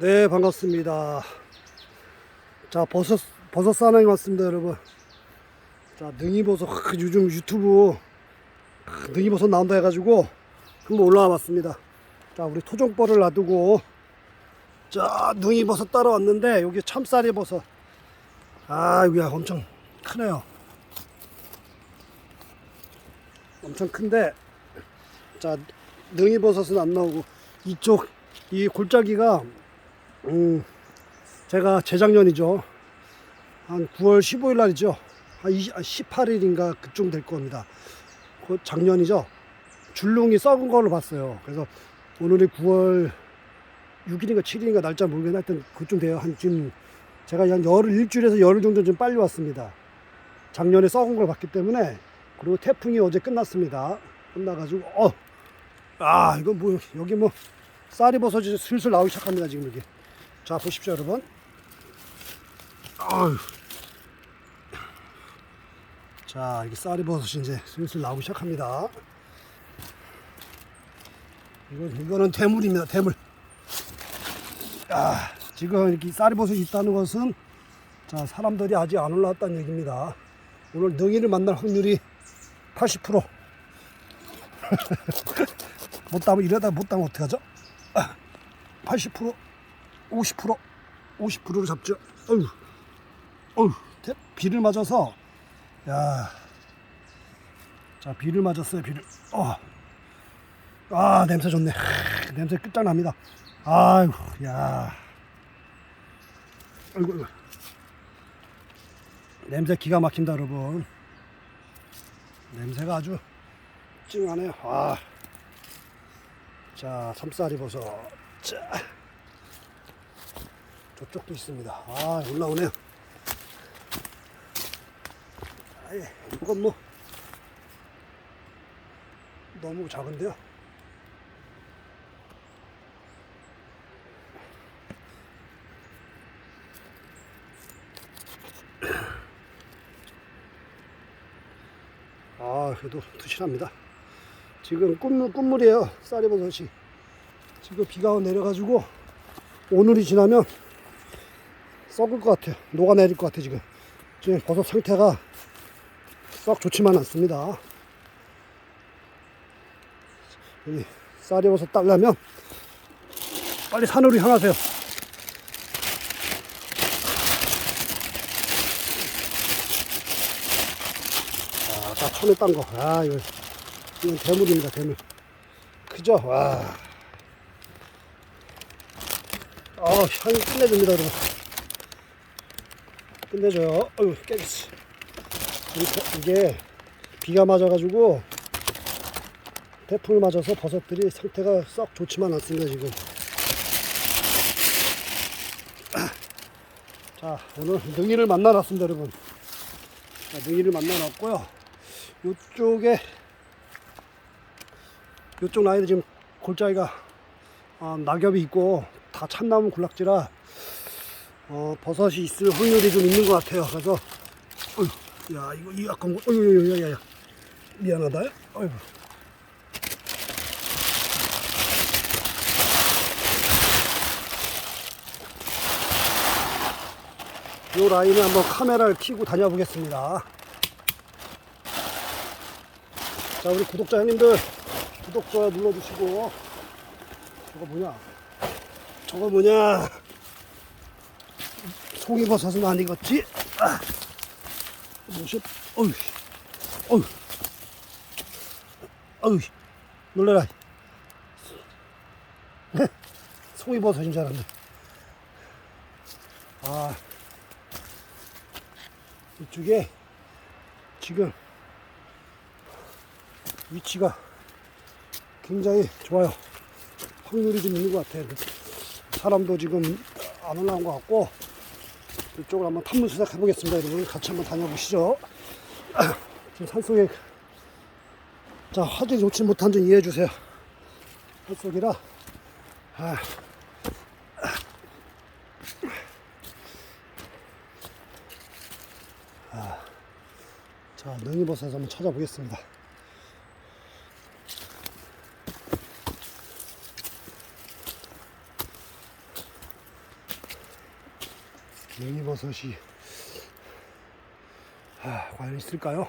네, 반갑습니다. 자, 버섯, 버섯 사나이 왔습니다, 여러분. 자, 능이버섯, 크, 요즘 유튜브 크, 능이버섯 나온다 해가지고 한번 올라와 봤습니다. 자, 우리 토종벌을 놔두고 자, 능이버섯 따라왔는데 여기 참쌀이 버섯. 아, 이거야 엄청 크네요. 엄청 큰데 자, 능이버섯은 안 나오고 이쪽 이 골짜기가 음, 제가 재작년이죠. 한 9월 15일 날이죠. 한 20, 18일인가 그쯤 될 겁니다. 그 작년이죠. 줄롱이 썩은 걸로 봤어요. 그래서 오늘이 9월 6일인가 7일인가 날짜 모르겠는데 하여튼 그쯤 돼요. 한 지금 제가 한 열흘, 일주일에서 열흘 정도 좀 빨리 왔습니다. 작년에 썩은 걸 봤기 때문에 그리고 태풍이 어제 끝났습니다. 끝나가지고 어, 아 이거 뭐 여기 뭐 쌀이 버섯이 슬슬 나오기 시작합니다 지금 여기. 자 보십시오 여러분. 아유. 자 이게 쌀이 버섯이 이제 슬슬 나오기 시작합니다. 이건 이거는 대물입니다 대물. 아 지금 이렇게 쌀이 버섯이 있다는 것은 자 사람들이 아직 안 올라왔다는 얘기입니다. 오늘 능이를 만날 확률이 80%. 못 따면 이러다 못 따면 어떡하죠? 80% 50% 50%로 잡죠. 어휴, 어휴, 대- 비를 맞아서 야, 자 비를 맞았어요 비를. 어, 아 냄새 좋네. 하, 냄새 끝장납니다. 아유, 야, 아이고, 아이고. 냄새 기가 막힌다 여러분. 냄새가 아주 찡하네요. 아. 자, 삼쌀이 버섯. 자. 저쪽도 있습니다. 아, 올라오네요. 아예, 이건 뭐, 너무 작은데요. 아, 그래도 투실합니다. 지금 꿈물, 꿈물이에요. 쌀이버섯이. 지금 비가 내려가지고 오늘이 지나면 썩을 것 같아요. 녹아내릴 것 같아, 지금. 지금 버섯 상태가 썩 좋지만 않습니다. 여기 쌀이 버섯 따려면 빨리 산으로 향하세요. 아, 딱 손에 딴 거. 아, 이거, 이건 대물입니다, 대물. 그죠? 와. 어, 향이 끝내줍니다, 여러분. 끝내줘요. 어휴, 깨졌어. 이게 비가 맞아가지고 태풍을 맞아서 버섯들이 상태가 썩 좋지만 않습니다, 지금. 자, 오늘 능이를 만나놨습니다, 여러분. 자, 능이를 만나놨고요. 요쪽에 요쪽 라인에 지금 골짜기가 어, 낙엽이 있고 다 참나무 군락지라 어, 버섯이 있을 확률이 좀 있는 것 같아요. 그래서 어휴, 야 이거 이 약간 어휴 야 야 야 미안하다. 어휴. 요 라인에 한번 카메라를 켜고 다녀보겠습니다. 자, 우리 구독자 형님들, 구독, 좋아요 눌러주시고, 저거 뭐냐? 저거 뭐냐? 송이버섯은 안 익었지? 아, 어휴, 어휴, 어휴, 놀래라. 송이버섯인 줄 알았네. 아, 이쪽에 지금 위치가 굉장히 좋아요. 확률이 좀 있는 것 같아요. 사람도 지금 안 올라온 것 같고 이쪽을 한번 탐문 수색해 보겠습니다. 여러분 같이 한번 다녀보시죠. 지금 산속에 자 화질이 좋지 못한 점 이해해 주세요. 산속이라 아, 자 능이버섯에서 한번 찾아보겠습니다. 능이버섯이 아, 과연 있을까요?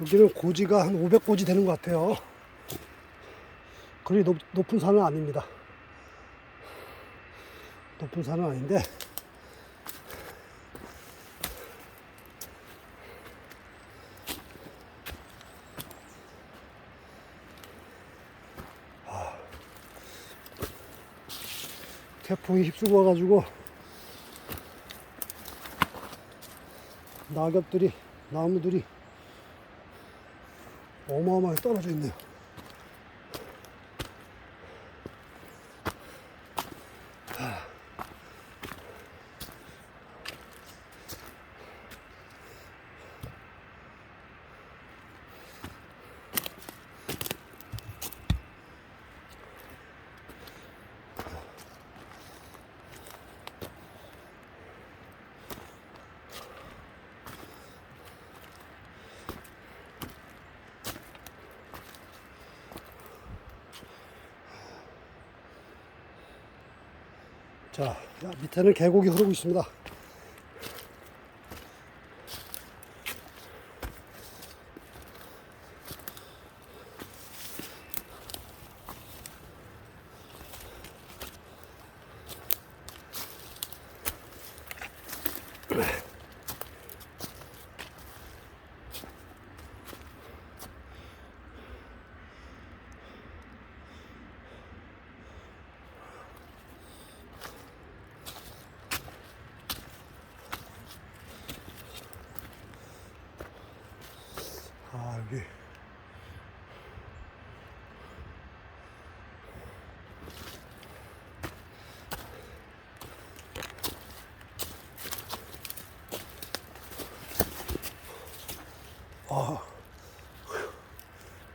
여기는 고지가 한 500고지 되는 것 같아요. 그리 높, 높은 산은 아닙니다. 높은 산은 아닌데 태풍이 휩쓸고 와가지고 낙엽들이 나무들이 어마어마하게 떨어져 있네요. 자, 야, 밑에는 계곡이 흐르고 있습니다. 아, 여기. 아,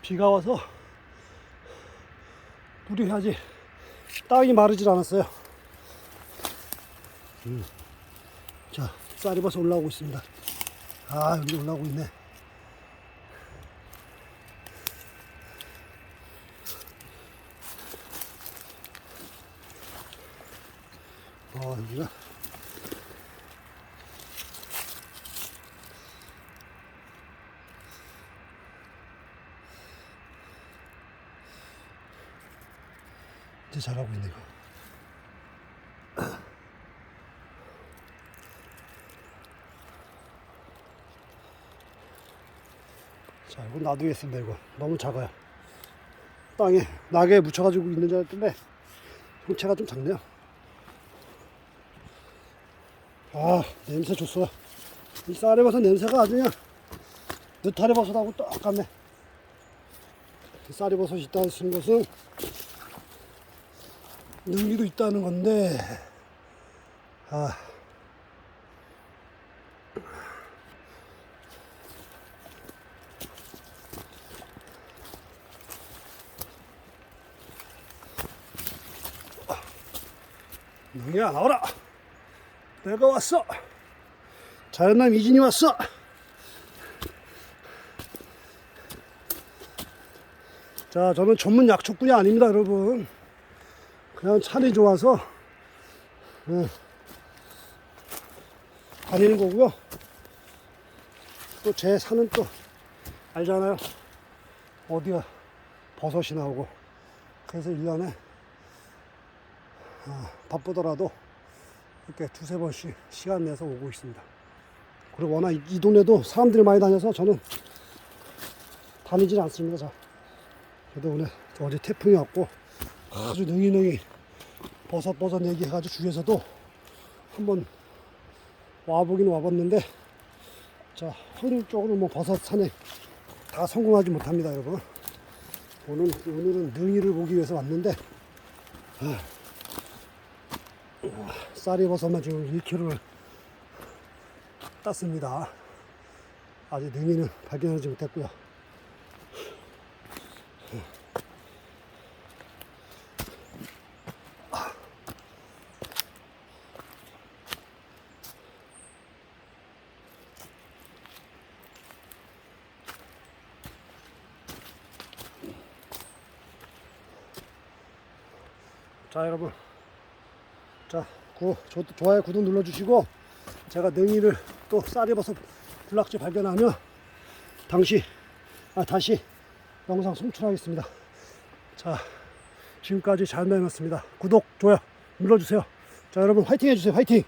비가 와서 물이 아직 땅이 마르질 않았어요. 음. 자, 쌀이 벌써 올라오고 있습니다. 아, 여기 올라오고 있네. 아, 여기가. 이제 잘하고 있네, 이거. 자, 이거 놔두겠습니다, 이거. 너무 작아요. 땅에 낙에 묻혀가지고 있는 줄 알았는데, 형체가 좀 작네요. 아 냄새 좋어 이 쌀에버섯 냄새가 아주 그냥 느타리버섯하고 똑같네. 이 쌀에버섯이 있다는 것은 능이도 있다는 건데 아. 능이야 나와라 내가 왔어. 자연남 이진이 왔어. 자, 저는 전문 약초꾼이 아닙니다, 여러분. 그냥 찬이 좋아서 예, 다니는 거고요. 또 제 산은 또 알잖아요. 어디가 버섯이 나오고 그래서 1년에 아, 바쁘더라도 이렇게 두세 번씩 시간 내서 오고 있습니다. 그리고 워낙 이, 이 동네도 사람들이 많이 다녀서 저는 다니질 않습니다. 자. 그래도 오늘 어제 태풍이 왔고 아주 능이능이 버섯버섯 얘기해가지고 주위에서도 한번 와보긴 와봤는데 자 확률적으로 뭐 버섯 산에 다 성공하지 못합니다 여러분 오늘, 오늘은 능이를 보기 위해서 왔는데 아, 쌀이 버섯만 지금 1kg를 땄습니다. 아직 능이는 발견하지 못했고요. 자 여러분 자, 구, 조, 좋아요, 구독 눌러주시고 제가 능이를 또 쌀이버섯 군락지 발견하면 당시 아 다시 영상 송출하겠습니다. 자, 지금까지 잘 매놨습니다. 구독, 좋아요 눌러주세요. 자, 여러분 화이팅 해주세요. 화이팅!